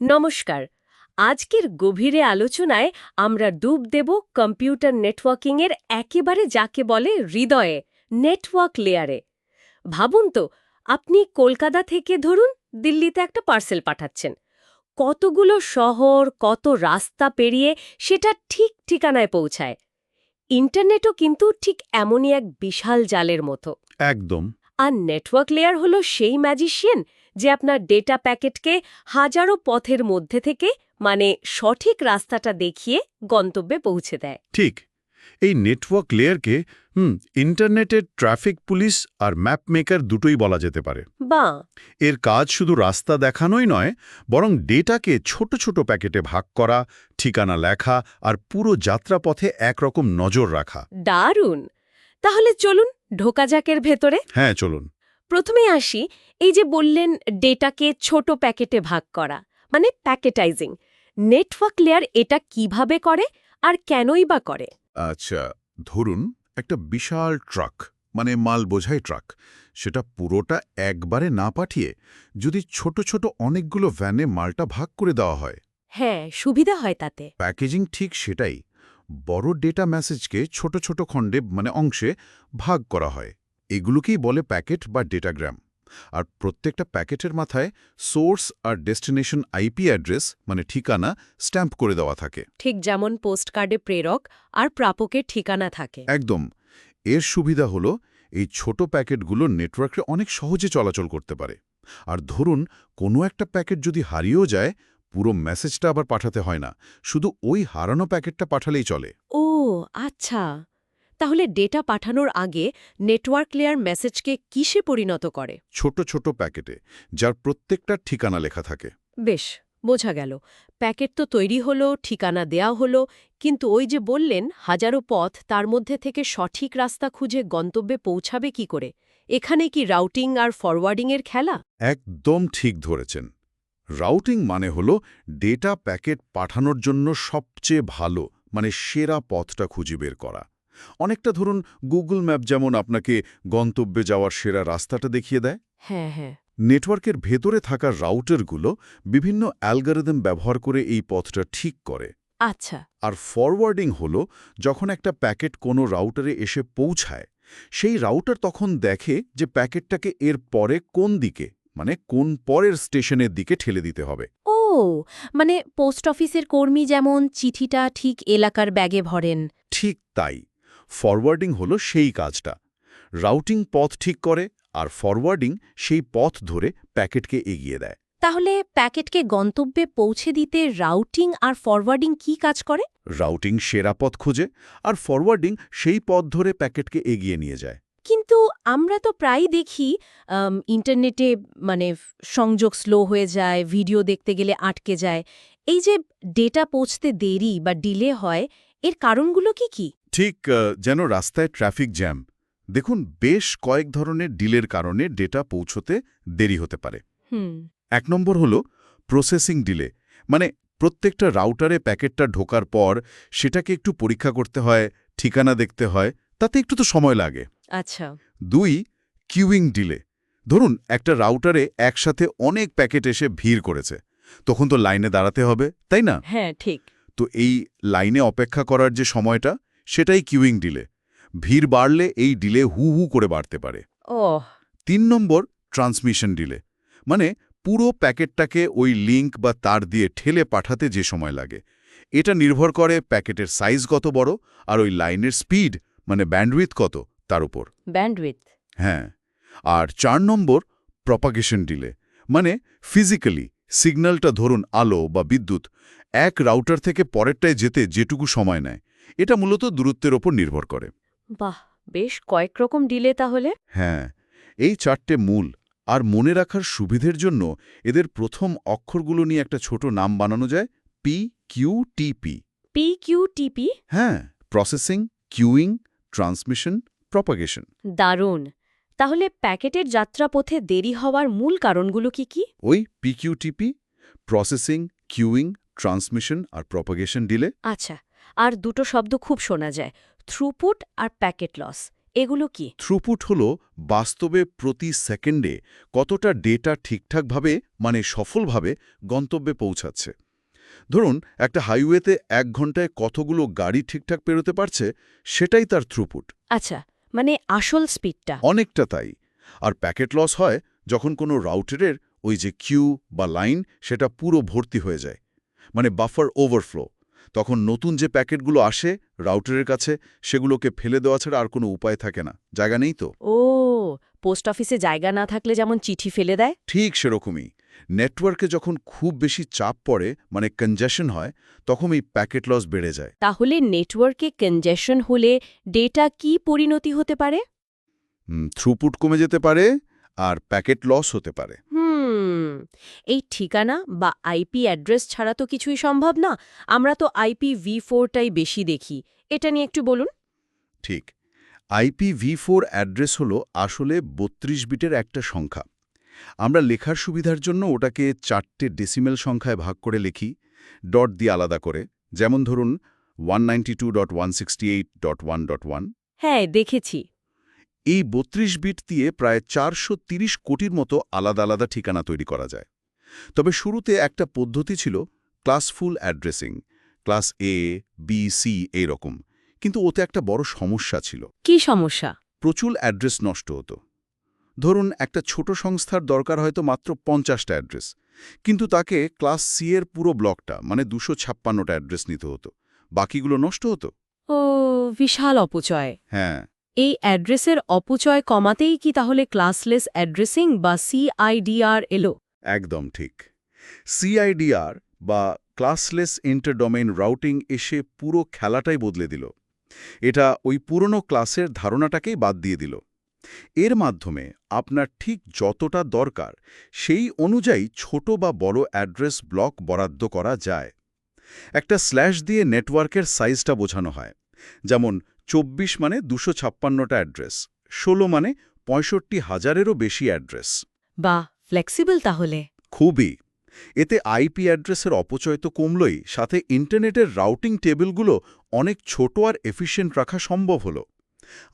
নমস্কার। আজকের গভীরে আলোচনায় আমরা ডুব দেব কম্পিউটার নেটওয়ার্কিংয়ের একেবারে যাকে বলে হৃদয়ে নেটওয়ার্ক লেয়ারে। ভাবুন তো আপনি কলকাতা থেকে ধরুন দিল্লিতে একটা পার্সেল পাঠাচ্ছেন। কতগুলো শহর কত রাস্তা পেরিয়ে সেটা ঠিক ঠিকানায় পৌঁছায়। ইন্টারনেটও কিন্তু ঠিক এমনই এক বিশাল জালের মতো। একদম। আর নেটওয়ার্ক লেয়ার হলো সেই ম্যাজিশিয়ান যে আপনার ডেটা প্যাকেটকে হাজারো পথের মধ্যে থেকে মানে সঠিক রাস্তাটা দেখিয়ে গন্তব্যে পৌঁছে দেয়। ঠিক। এই নেটওয়ার্ক লেয়ারকে হুম ইন্টারনেটের ট্রাফিক পুলিশ আর ম্যাপ মেকার দুটোই বলা যেতে পারে। বা এর কাজ শুধু রাস্তা দেখানোই নয় বরং ডেটাকে ছোট ছোট প্যাকেটে ভাগ করা ঠিকানা লেখা আর পুরো যাত্রাপথে একরকম নজর রাখা। দারুণ! তাহলে চলুন ঢোকা যাকের ভেতরে। হ্যাঁ চলুন। প্রথমে আসি এই যে বললেন ডেটাকে ছোট প্যাকেটে ভাগ করা মানে প্যাকেটাইজিং। নেটওয়ার্ক লেয়ার এটা কীভাবে করে আর কেনই বা করে? আচ্ছা ধরুন একটা বিশাল ট্রাক মানে মাল বোঝাই ট্রাক সেটা পুরোটা একবারে না পাঠিয়ে যদি ছোট ছোট অনেকগুলো ভ্যানে মালটা ভাগ করে দেওয়া হয়। হ্যাঁ সুবিধা হয় তাতে। প্যাকেজিং ঠিক সেটাই বড় ডেটা মেসেজকে ছোট ছোট খণ্ডে মানে অংশে ভাগ করা হয়। এগুলোকেই বলে প্যাকেট বা ডেটাগ্রাম। আর প্রত্যেকটা প্যাকেটের মাথায় সোর্স আর ডেস্টিনেশন আইপি অ্যাড্রেস মানে ঠিকানা স্ট্যাম্প করে দেওয়া থাকে। ঠিক যেমন পোস্টকার্ডে প্রেরক আর প্রাপকের ঠিকানা থাকে। একদম। এর সুবিধা হলো এই ছোট প্যাকেটগুলো নেটওয়ার্কে অনেক সহজে চলাচল করতে পারে। আর ধরুন কোনো একটা প্যাকেট যদি হারিয়েও যায় পুরো মেসেজটা আবার পাঠাতে হয় না। শুধু ওই হারানো প্যাকেটটা পাঠালেই চলে। ও আচ্ছা। তাহলে ডেটা পাঠানোর আগে নেটওয়ার্ক লেয়ার মেসেজকে কিসে পরিণত করে? ছোট ছোট প্যাকেটে যার প্রত্যেকটা ঠিকানা লেখা থাকে। বেশ বোঝা গেল। প্যাকেট তো তৈরি হলো ঠিকানা দেয়া হলো কিন্তু ওই যে বললেন হাজারো পথ তার মধ্যে থেকে সঠিক রাস্তা খুঁজে গন্তব্যে পৌঁছাবে কি করে? এখানে কি রাউটিং আর ফরওয়ার্ডিংয়ের খেলা? একদম ঠিক ধরেছেন। রাউটিং মানে হলো ডেটা প্যাকেট পাঠানোর জন্য সবচেয়ে ভালো মানে সেরা পথটা খুঁজে বের করা। অনেকটা ধরুন গুগল ম্যাপ যেমন আপনাকে গন্তব্যে যাওয়ার সেরা রাস্তাটা দেখিয়ে দেয়। হ্যাঁ হ্যাঁ। নেটওয়ার্কের ভেতরে থাকা রাউটারগুলো বিভিন্ন অ্যালগোরিদম ব্যবহার করে এই পথটা ঠিক করে। আচ্ছা। আর ফরওয়ার্ডিং হলো যখন একটা প্যাকেট কোনো রাউটারে এসে পৌঁছায় সেই রাউটার তখন দেখে যে প্যাকেটটাকে এর পরে কোন দিকে মানে কোন পরের স্টেশনের দিকে ঠেলে দিতে হবে। ও মানে পোস্ট অফিসের কর্মী যেমন চিঠিটা ঠিক এলাকার ব্যাগে ভরেন। ঠিক তাই। ফরওয়ার্ডিং হলো সেই কাজটা। রাউটিং পথ ঠিক করে আর ফরওয়ার্ডিং সেই পথ ধরে প্যাকেটকে এগিয়ে দেয়। তাহলে প্যাকেটকে গন্তব্যে পৌঁছে দিতে রাউটিং আর ফরওয়ার্ডিং কি কাজ করে? রাউটিং সেরা পথ খোঁজে আর ফরওয়ার্ডিং সেই পথ ধরে প্যাকেটকে এগিয়ে নিয়ে যায়। কিন্তু আমরা তো প্রায় দেখি ইন্টারনেটে মানে সংযোগ স্লো হয়ে যায় ভিডিও দেখতে গেলে আটকে যায়। এই যে ডেটা পৌঁছতে দেরি বা ডিলে হয় এর কারণগুলো কি কি? ঠিক যেন রাস্তায় ট্রাফিক জ্যাম। দেখুন বেশ কয়েক ধরনের ডিলের কারণে ডেটা পৌঁছতে দেরি হতে পারে। এক নম্বর হল প্রসেসিং ডিলে। মানে প্রত্যেকটা রাউটারে প্যাকেটটা ঢোকার পর সেটাকে একটু পরীক্ষা করতে হয় ঠিকানা দেখতে হয় তাতে একটু তো সময় লাগে। আচ্ছা। দুই কিউইং ডিলে। ধরুন একটা রাউটারে একসাথে অনেক প্যাকেট এসে ভিড় করেছে। তখন তো লাইনে দাঁড়াতে হবে তাই না? হ্যাঁ ঠিক। তো এই লাইনে অপেক্ষা করার যে সময়টা সেটাই কিউইং ডিলে ভিড় বাড়লে এই ডিলে হু হু করে বাড়তে পারে। ও তিন নম্বর ট্রান্সমিশন ডিলে মানে পুরো প্যাকেটটাকে ওই লিঙ্ক বা তার দিয়ে ঠেলে পাঠাতে যে সময় লাগে। এটা নির্ভর করে প্যাকেটের সাইজ কত বড় আর ওই লাইনের স্পিড মানে ব্যান্ডউইথ কত তার উপর। ব্যান্ডউইথ হ্যাঁ। আর চার নম্বর প্রপাগেশন ডিলে মানে ফিজিক্যালি সিগন্যালটা ধরুন আলো বা বিদ্যুৎ এক রাউটার থেকে পরেরটায় যেতে যেটুকু সময় নেয় এটা মূলত দূরত্বের ওপর নির্ভর করে। বাহ বেশ কয়েক রকম ডিলে তাহলে। হ্যাঁ এই চারটে মূল আর মনে রাখার সুবিধের জন্য এদের প্রথম অক্ষরগুলো নিয়ে একটা ছোট নাম বানানো যায় P Q T P P Q T P হ্যাঁ প্রসেসিং কিউইং ট্রান্সমিশন প্রপাগেশন দারুণ। তাহলে প্যাকেটের যাত্রাপথে দেরি হওয়ার মূল কারণগুলো কি কি? ওই P Q T P processing queuing transmission আর প্রপাগেশন ডিলে আচ্ছা আর দুটো শব্দ খুব শোনা যায় থ্রুপুট আর প্যাকেট লস এগুলো কি? থ্রুপুট হল বাস্তবে প্রতি সেকেন্ডে কতটা ডেটা ঠিকঠাকভাবে মানে সফলভাবে গন্তব্যে পৌঁছাচ্ছে। ধরুন একটা হাইওয়েতে এক ঘন্টায় কতগুলো গাড়ি ঠিকঠাক পেরোতে পারছে সেটাই তার থ্রুপুট আচ্ছা মানে আসল স্পিডটা। অনেকটা তাই। আর প্যাকেট লস হয় যখন কোনো রাউটারের ওই যে কিউ বা লাইন সেটা পুরো ভর্তি হয়ে যায়। মানে বাফার ওভারফ্লো। তখন নতুন যে প্যাকেটগুলো আসে রাউটারের কাছে সেগুলোকে ফেলে দেওয়া ছাড়া আর কোনো উপায় থাকে না। জায়গা নেই তো? ও পোস্ট অফিসে জায়গা না থাকলে যেমন চিঠি ফেলে দেয়? ঠিক সেরকমই। নেটওয়ার্কে যখন খুব বেশি চাপ পড়ে মানে কনজেশন হয় তখন এই প্যাকেট লস বেড়ে যায়। তাহলে নেটওয়ার্কে কনজেশন হলে ডেটা কি পরিণতি হতে পারে? থ্রুপুট কমে যেতে পারে আর প্যাকেট লস হতে পারে। হুম এই ঠিকানা বা আইপি অ্যাড্রেস ছাড়া তো কিছুই সম্ভব না। আমরা তো আইপি ভি ফোরটাই বেশি দেখি। এটা নিয়ে একটু বলুন। ঠিক আইপি ভি ফোর অ্যাড্রেস হল আসলে বত্রিশ বিটের একটা সংখ্যা। আমরা লেখার সুবিধার জন্য ওটাকে চারটে ডেসিমেল সংখ্যায় ভাগ করে লিখি ডট দিয়ে আলাদা করে। যেমন ধরুন one dot one dot one dot one হ্যাঁ দেখেছি। এই বত্রিশ বিট দিয়ে প্রায় চারশো কোটির মতো আলাদা আলাদা ঠিকানা তৈরি করা যায়। তবে শুরুতে একটা পদ্ধতি ছিল classful addressing class A B C এইরকম। কিন্তু ওতে একটা বড় সমস্যা ছিল। কি সমস্যা? প্রচুর অ্যাড্রেস নষ্ট হতো। ধরুন একটা ছোট সংস্থার দরকার হয়তো মাত্র পঞ্চাশটা অ্যাড্রেস। কিন্তু তাকে ক্লাস সি এর পুরো ব্লকটা মানে দুশো ছাপ্পান্নটা অ্যাড্রেস নিতে হতো। বাকিগুলো নষ্ট হতো? ও বিশাল অপচয়। হ্যাঁ। এই অ্যাড্রেসের অপচয় কমাতেই কি তাহলে ক্লাসলেস অ্যাড্রেসিং বা সিআইডিআর এলো? একদম ঠিক। সিআইডিআর বা ক্লাসলেস ইন্টারডোমেইন রাউটিং এসে পুরো খেলাটাই বদলে দিল। এটা ওই পুরনো ক্লাসের ধারণাটাকেই বাদ দিয়ে দিল। এর মাধ্যমে আপনার ঠিক যতটা দরকার সেই অনুযায়ী ছোট বা বড় অ্যাড্রেস ব্লক বরাদ্দ করা যায়। একটা স্ল্যাশ দিয়ে নেটওয়ার্কের সাইজটা বোঝানো হয়। যেমন চব্বিশ মানে দুশো ছাপ্পান্নটা অ্যাড্রেস ষোলো মানে পঁয়ষট্টি হাজারেরও বেশি অ্যাড্রেস। বা ফ্লেক্সিবল তাহলে। খুবই। এতে আইপি অ্যাড্রেসের অপচয় তো কমলই সাথে ইন্টারনেটের রাউটিং টেবিলগুলো অনেক ছোট আর এফিশিয়েন্ট রাখা সম্ভব হলো।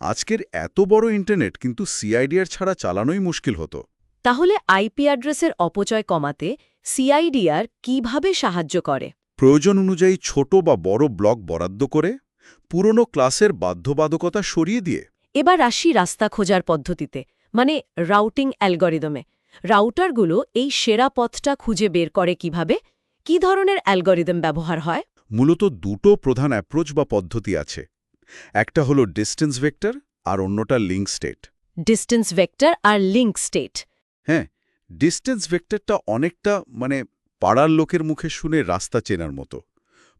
আজকের এত বড় ইন্টারনেট কিন্তু সিআইডিআর ছাড়া চালানোই মুশকিল হতো। তাহলে আইপি অ্যাড্রেসের অপচয় কমাতে সিআইডিআর কীভাবে সাহায্য করে? প্রয়োজন অনুযায়ী ছোট বা বড় ব্লক বরাদ্দ করে পুরনো ক্লাসের বাধ্যবাধকতা সরিয়ে দিয়ে। এবার আসি রাস্তা খোঁজার পদ্ধতিতে মানে রাউটিং অ্যালগরিদমে। রাউটারগুলো এই সেরা পথটা খুঁজে বের করে কীভাবে? কি ধরনের অ্যালগরিদম ব্যবহার হয়? মূলত দুটো প্রধান অ্যাপ্রোচ বা পদ্ধতি আছে। একটা হলো ডিস্টেন্স ভেক্টর আর অন্যটা লিঙ্ক স্টেট ডিস্টেন্স ভেক্টর আর লিঙ্ক স্টেট হ্যাঁ ডিস্টেন্স ভেক্টরটা অনেকটা মানে পাড়ার লোকের মুখে শুনে রাস্তা চেনার মতো।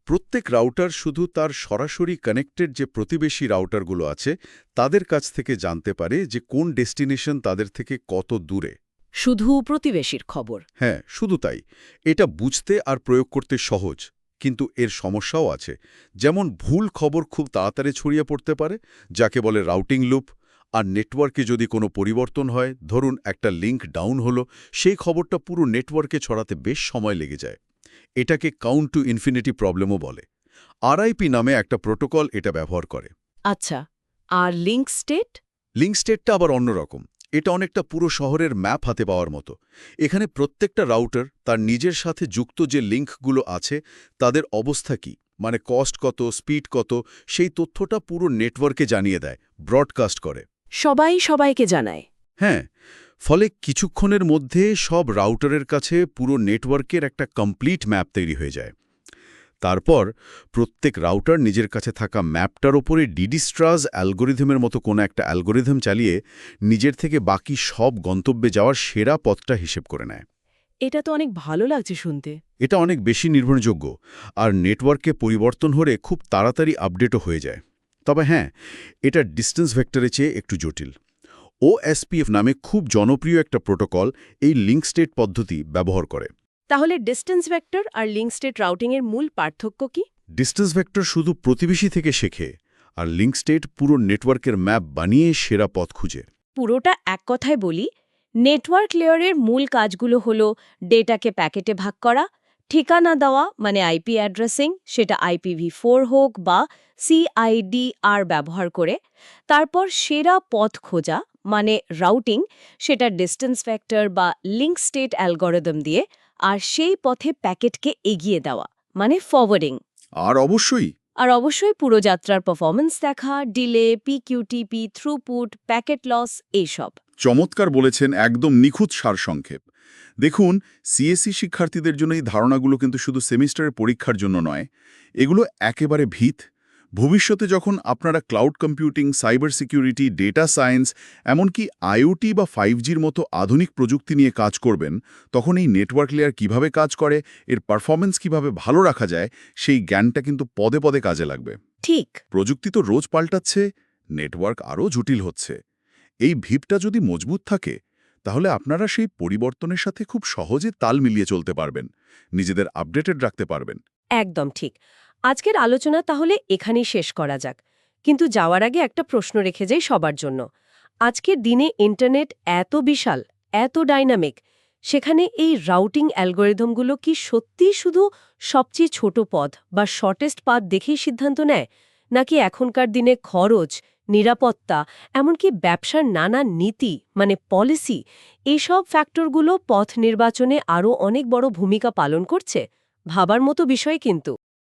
প্রত্যেক রাউটার শুধু তার সরাসরি কানেক্টেড যে প্রতিবেশী রাউটারগুলো আছে তাদের কাছ থেকে জানতে পারে যে কোন ডেস্টিনেশন তাদের থেকে কত দূরে। শুধু প্রতিবেশীর খবর। হ্যাঁ শুধু তাই। এটা বুঝতে আর প্রয়োগ করতে সহজ। কিন্তু এর সমস্যাও আছে। যেমন ভুল খবর খুব তাড়াতাড়ি ছড়িয়ে পড়তে পারে যাকে বলে রাউটিং লুপ আর নেটওয়ার্কে যদি কোনো পরিবর্তন হয় ধরুন একটা লিঙ্ক ডাউন হলো সেই খবরটা পুরো নেটওয়ার্কে ছড়াতে বেশ সময় লেগে যায়। এটাকে কাউন্ট টু ইনফিনিটি প্রবলেমও বলে। আরআইপি নামে একটা প্রোটোকল এটা ব্যবহার করে। আচ্ছা আর লিঙ্ক স্টেট? লিঙ্ক স্টেটটা আবার অন্যরকম এটা অনেকটা পুরো শহরের ম্যাপ হাতে পাওয়ার মতো। এখানে প্রত্যেকটা রাউটার তার নিজের সাথে যুক্ত যে লিঙ্কগুলো আছে তাদের অবস্থা কি? মানে কস্ট কত স্পিড কত সেই তথ্যটা পুরো নেটওয়ার্কে জানিয়ে দেয় ব্রডকাস্ট করে। সবাই সবাইকে জানায়। হ্যাঁ ফলে কিছুক্ষণের মধ্যে সব রাউটারের কাছে পুরো নেটওয়ার্কের একটা কমপ্লিট ম্যাপ তৈরি হয়ে যায়। তারপর প্রত্যেক রাউটার নিজের কাছে থাকা ম্যাপটার ওপরে ডিডিস্ট্রাজ অ্যালগোরিদমের মতো কোনো একটা অ্যালগোরিদম চালিয়ে নিজের থেকে বাকি সব গন্তব্যে যাওয়ার সেরা পথটা হিসেব করে নেয়। এটা তো অনেক ভালো লাগছে শুনতে। এটা অনেক বেশি নির্ভরযোগ্য আর নেটওয়ার্কে পরিবর্তন হলে খুব তাড়াতাড়ি আপডেটও হয়ে যায়। তবে হ্যাঁ এটা ডিস্টেন্স ভেক্টরের চেয়ে একটু জটিল। ওএসপিএফ নামে খুব জনপ্রিয় একটা প্রোটোকল এই লিঙ্ক স্টেট পদ্ধতি ব্যবহার করে। তাহলে ডিস্টেন্স ভেক্টর আর লিঙ্ক স্টেট রাউটিংয়ের মূল পার্থক্য কি? ডিস্টেন্স ভেক্টর শুধু প্রতিবেশী থেকে শেখে আর লিঙ্ক স্টেট পুরো নেটওয়ার্কের ম্যাপ বানিয়ে সেরা পথ খুঁজে। পুরোটা এক কথায় বলি নেটওয়ার্ক লেয়ারের মূল কাজগুলো হল ডেটাকে প্যাকেটে ভাগ করা ঠিকানা দেওয়া মানে আইপি অ্যাড্রেসিং সেটা আইপিভি ফোর হোক বা সিআইডিআর ব্যবহার করে তারপর সেরা পথ খোঁজা মানে রাউটিং সেটা ডিস্টেন্স ফ্যাক্টর বা লিঙ্ক স্টেট অ্যালগোরিদম দিয়ে আর সেই পথে প্যাকেটকে এগিয়ে দেওয়া মানে ফরওয়ার্ডিং আর অবশ্যই। আর অবশ্যই পুরো যাত্রার পারফরমেন্স দেখা delay P Q T P throughput packet loss এইসব। চমৎকার বলেছেন একদম নিখুঁত সারসংক্ষেপ। দেখুন সিএসসি শিক্ষার্থীদের জন্য এই ধারণাগুলো কিন্তু শুধু সেমিস্টারের পরীক্ষার জন্য নয় এগুলো একেবারে ভিত। ভবিষ্যতে যখন আপনারা cloud computing cyber security data science এমনকি আইওটি বা ফাইভ জির মতো আধুনিক প্রযুক্তি নিয়ে কাজ করবেন তখন এই নেটওয়ার্ক লেয়ার কীভাবে কাজ করে এর পারফরমেন্স কীভাবে ভালো রাখা যায় সেই জ্ঞানটা কিন্তু পদে পদে কাজে লাগবে। ঠিক। প্রযুক্তি তো রোজ পাল্টাচ্ছে নেটওয়ার্ক আরও জটিল হচ্ছে। এই ভিপটা যদি মজবুত থাকে তাহলে আপনারা সেই পরিবর্তনের সাথে খুব সহজে তাল মিলিয়ে চলতে পারবেন নিজেদের আপডেটেড রাখতে পারবেন। একদম ঠিক। আজকের আলোচনা তাহলে এখানেই শেষ করা যাক। কিন্তু যাওয়ার আগে একটা প্রশ্ন রেখে যাই সবার জন্য। আজকের দিনে ইন্টারনেট এত বিশাল, এত ডাইনামিক, সেখানে এই রাউটিং অ্যালগোরিদমগুলো কি সত্যিই শুধু সবচেয়ে ছোট পথ বা শর্টেস্ট পাথ দেখেই সিদ্ধান্ত নেয়? নাকি এখনকার দিনে খরচ, নিরাপত্তা, এমনকি ব্যবসার নানা নীতি মানে পলিসি এইসব ফ্যাক্টরগুলো পথ নির্বাচনে আরও অনেক বড় ভূমিকা পালন করছে? ভাবার মতো বিষয় কিন্তু।